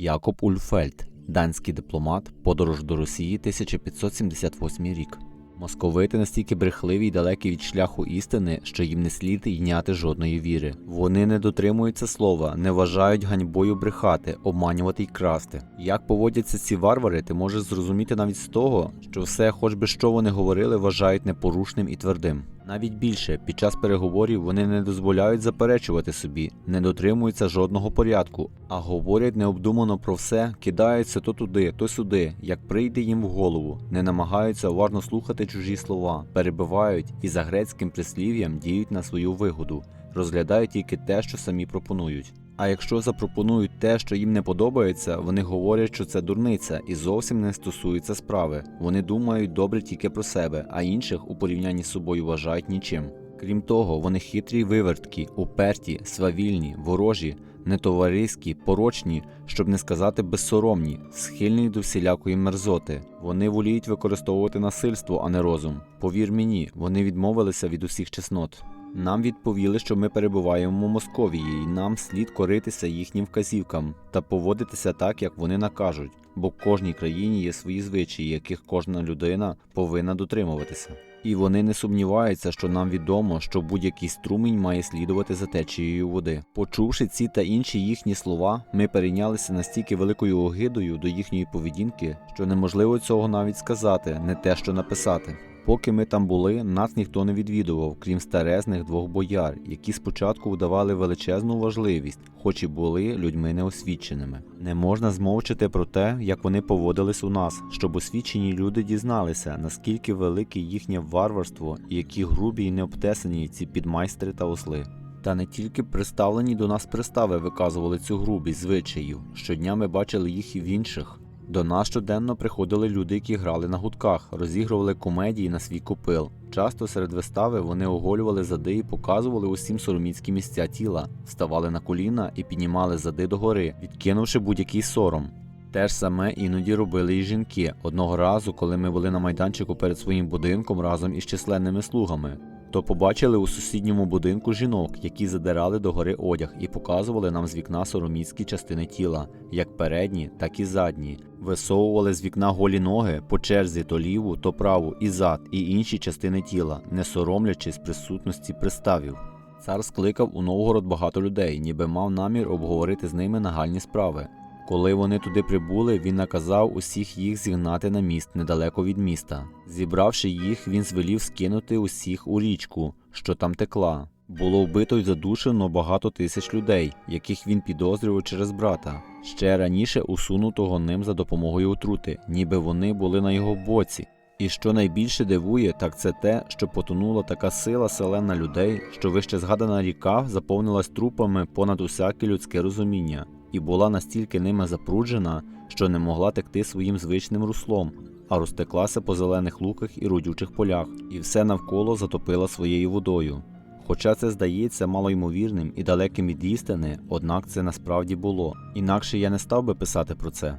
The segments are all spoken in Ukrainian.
Якоб Ульфельд, данський дипломат, подорож до Росії 1578 рік. Московити настільки брехливі й далекі від шляху істини, що їм не слід йняти жодної віри. Вони не дотримуються слова, не вважають ганьбою брехати, обманювати й красти. Як поводяться ці варвари, ти можеш зрозуміти навіть з того, що все, хоч би що вони говорили, вважають непорушним і твердим. Навіть більше під час переговорів вони не дозволяють заперечувати собі, не дотримуються жодного порядку, а говорять необдумано про все, кидаються то туди, то сюди, як прийде їм в голову, не намагаються уважно слухати чужі слова, перебивають і за грецьким прислів'ям діють на свою вигоду, розглядають тільки те, що самі пропонують. А якщо запропонують те, що їм не подобається, вони говорять, що це дурниця і зовсім не стосується справи. Вони думають добре тільки про себе, а інших у порівнянні з собою вважають нічим. Крім того, вони хитрі й виверткі, уперті, свавільні, ворожі, нетовариські, порочні, щоб не сказати безсоромні, схильні до всілякої мерзоти. Вони воліють використовувати насильство, а не розум. Повір мені, вони відмовилися від усіх чеснот. Нам відповіли, що ми перебуваємо в Московії, і нам слід коритися їхнім вказівкам та поводитися так, як вони накажуть, бо в кожній країні є свої звичаї, яких кожна людина повинна дотримуватися. І вони не сумніваються, що нам відомо, що будь-який струмінь має слідувати за течією води. Почувши ці та інші їхні слова, ми перейнялися настільки великою огидою до їхньої поведінки, що неможливо цього навіть сказати, не те, що написати. Поки ми там були, нас ніхто не відвідував, крім старезних двох бояр, які спочатку вдавали величезну важливість, хоч і були людьми неосвіченими. Не можна змовчати про те, як вони поводились у нас, щоб освічені люди дізналися, наскільки велике їхнє варварство і які грубі й необтесані ці підмайстри та осли. Та не тільки представлені до нас пристави виказували цю грубість звичаїв. Щодня ми бачили їх і в інших. До нас щоденно приходили люди, які грали на гудках, розігрували комедії на свій копил. Часто серед вистави вони оголювали зади і показували усім сороміцькі місця тіла, вставали на коліна і піднімали зади догори, відкинувши будь-який сором. Те ж саме іноді робили і жінки. Одного разу, коли ми були на майданчику перед своїм будинком разом із численними слугами, то побачили у сусідньому будинку жінок, які задирали догори одяг і показували нам з вікна сороміцькі частини тіла, як передні, так і задні. Висовували з вікна голі ноги по черзі то ліву, то праву, і зад, і інші частини тіла, не соромлячись присутності приставів. Цар скликав у Новгород багато людей, ніби мав намір обговорити з ними нагальні справи. Коли вони туди прибули, він наказав усіх їх зігнати на міст недалеко від міста. Зібравши їх, він звелів скинути усіх у річку, що там текла. Було вбито й задушено багато тисяч людей, яких він підозрював через брата. Ще раніше усунутого ним за допомогою отрути, ніби вони були на його боці. І що найбільше дивує, так це те, що потонула така сила селена людей, що вище згадана ріка заповнилась трупами понад усяке людське розуміння, і була настільки ними запруджена, що не могла текти своїм звичним руслом, а розтеклася по зелених луках і родючих полях, і все навколо затопила своєю водою. Хоча це здається малоймовірним і далеким від істини, однак це насправді було. Інакше я не став би писати про це.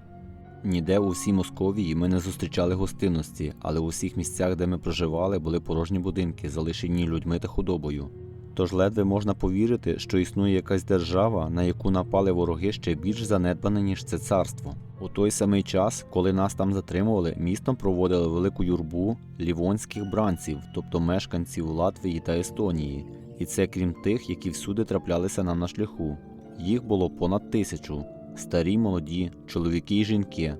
Ніде у всій Московії ми не зустрічали гостинності, але у всіх місцях, де ми проживали, були порожні будинки, залишені людьми та худобою. Тож ледве можна повірити, що існує якась держава, на яку напали вороги ще більш занедбане, ніж це царство. У той самий час, коли нас там затримували, містом проводили велику юрбу лівонських бранців, тобто мешканців Латвії та Естонії, і це крім тих, які всюди траплялися нам на шляху. Їх було понад тисячу старі, молоді, чоловіки і жінки.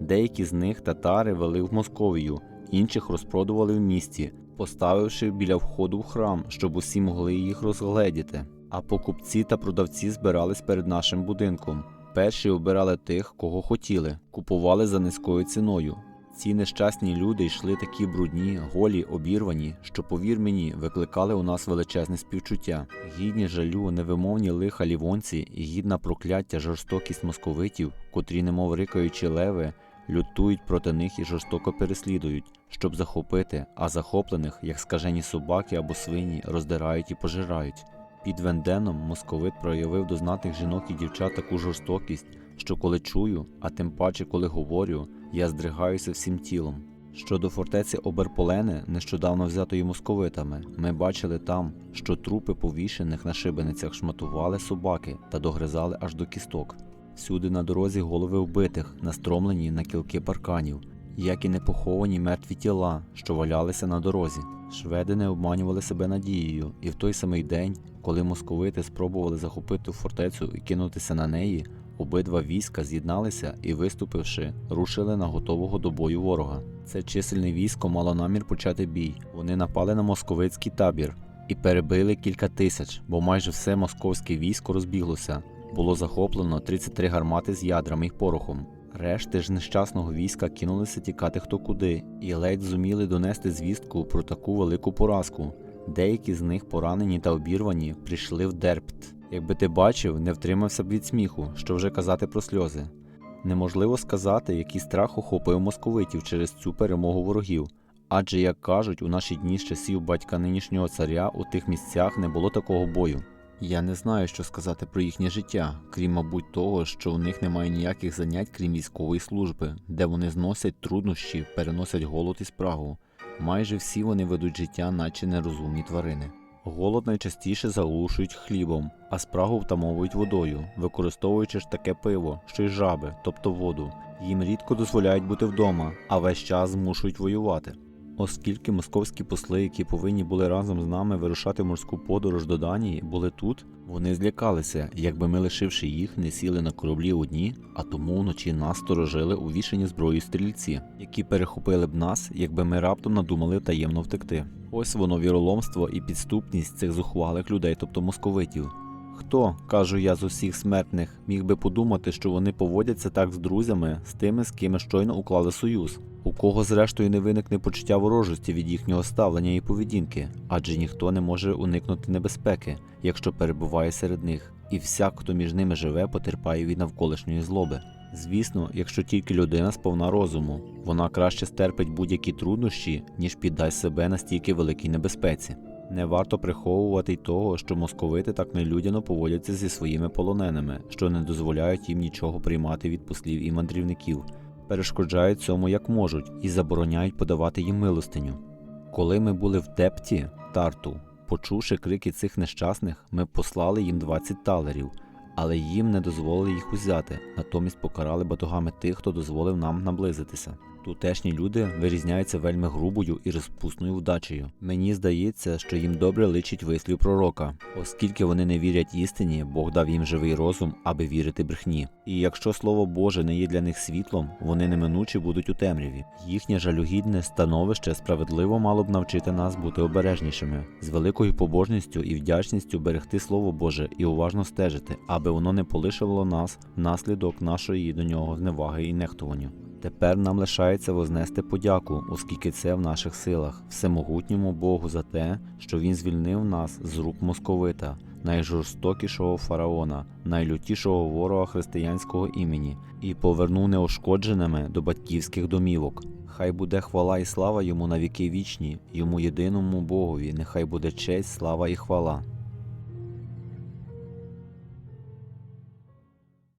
Деякі з них татари вели в Московію, інших розпродували в місті, поставивши біля входу в храм, щоб усі могли їх розгледіти. А покупці та продавці збирались перед нашим будинком. Перші обирали тих, кого хотіли, купували за низькою ціною. Ці нещасні люди йшли такі брудні, голі, обірвані, що, повір мені, викликали у нас величезне співчуття. Гідні жалю, невимовні лиха лівонці і гідна прокляття жорстокість московитів, котрі, немов рикаючі леви, лютують проти них і жорстоко переслідують, щоб захопити, а захоплених, як скажені собаки або свині, роздирають і пожирають. Під Венденом московит проявив до знатних жінок і дівчат таку жорстокість, що коли чую, а тим паче коли говорю, я здригаюся всім тілом. Щодо фортеці Оберполени, нещодавно взятої московитами, ми бачили там, що трупи повішених на шибеницях шматували собаки та догризали аж до кісток. Всюди на дорозі голови вбитих, настромлені на кілки парканів, як і непоховані мертві тіла, що валялися на дорозі. Шведи не обманювали себе надією, і в той самий день, коли московити спробували захопити фортецю і кинутися на неї, обидва війська з'єдналися і, виступивши, рушили на готового до бою ворога. Це чисельне військо мало намір почати бій. Вони напали на московицький табір і перебили кілька тисяч, бо майже все московське військо розбіглося. Було захоплено 33 гармати з ядрами й порохом. Решти ж нещасного війська кинулися тікати хто куди, і ледь зуміли донести звістку про таку велику поразку. Деякі з них, поранені та обірвані, прийшли в дерпт. Якби ти бачив, не втримався б від сміху, що вже казати про сльози. Неможливо сказати, який страх охопив московитів через цю перемогу ворогів. Адже, як кажуть, у наші дні з часів батька нинішнього царя у тих місцях не було такого бою. Я не знаю, що сказати про їхнє життя, крім, мабуть, того, що у них немає ніяких занять, крім військової служби, де вони зносять труднощі, переносять голод і спрагу. Майже всі вони ведуть життя, наче нерозумні тварини. Голод найчастіше заглушують хлібом, а спрагу втамовують водою, використовуючи ж таке пиво, що й жаби, тобто воду. Їм рідко дозволяють бути вдома, а весь час змушують воювати. Оскільки московські посли, які повинні були разом з нами вирушати в морську подорож до Данії, були тут, вони злякалися, якби ми, лишивши їх, не сіли на кораблі одні, а тому вночі нас сторожили увішані зброєю стрільці, які перехопили б нас, якби ми раптом надумали таємно втекти. Ось воно віроломство і підступність цих зухвалих людей, тобто московитів. Хто, кажу я з усіх смертних, міг би подумати, що вони поводяться так з друзями, з тими, з ким щойно уклали союз, у кого зрештою не виникне почуття ворожості від їхнього ставлення і поведінки, адже ніхто не може уникнути небезпеки, якщо перебуває серед них, і всяк, хто між ними живе, потерпає від навколишньої злоби. Звісно, якщо тільки людина сповна розуму, вона краще стерпить будь-які труднощі, ніж піддасть себе настільки великій небезпеці. Не варто приховувати й того, що московити так нелюдяно поводяться зі своїми полоненими, що не дозволяють їм нічого приймати від послів і мандрівників, перешкоджають цьому як можуть і забороняють подавати їм милостиню. Коли ми були в Депті, Тарту, почувши крики цих нещасних, ми послали їм 20 талерів, але їм не дозволили їх узяти, натомість покарали батогами тих, хто дозволив нам наблизитися. Тутешні люди вирізняються вельми грубою і розпусною вдачею. Мені здається, що їм добре личить вислів пророка, оскільки вони не вірять істині, Бог дав їм живий розум, аби вірити брехні. І якщо слово Боже не є для них світлом, вони неминуче будуть у темряві. Їхнє жалюгідне становище справедливо мало б навчити нас бути обережнішими, з великою побожністю і вдячністю берегти Слово Боже і уважно стежити, аби воно не полишило нас внаслідок нашої до нього зневаги і нехтуванню. Тепер нам лишається вознести подяку, оскільки це в наших силах, всемогутньому Богу за те, що Він звільнив нас з рук московита, найжорстокішого фараона, найлютішого ворога християнського імені, і повернув неошкодженими до батьківських домівок. Хай буде хвала і слава йому на віки вічні, йому єдиному Богові, нехай буде честь, слава і хвала.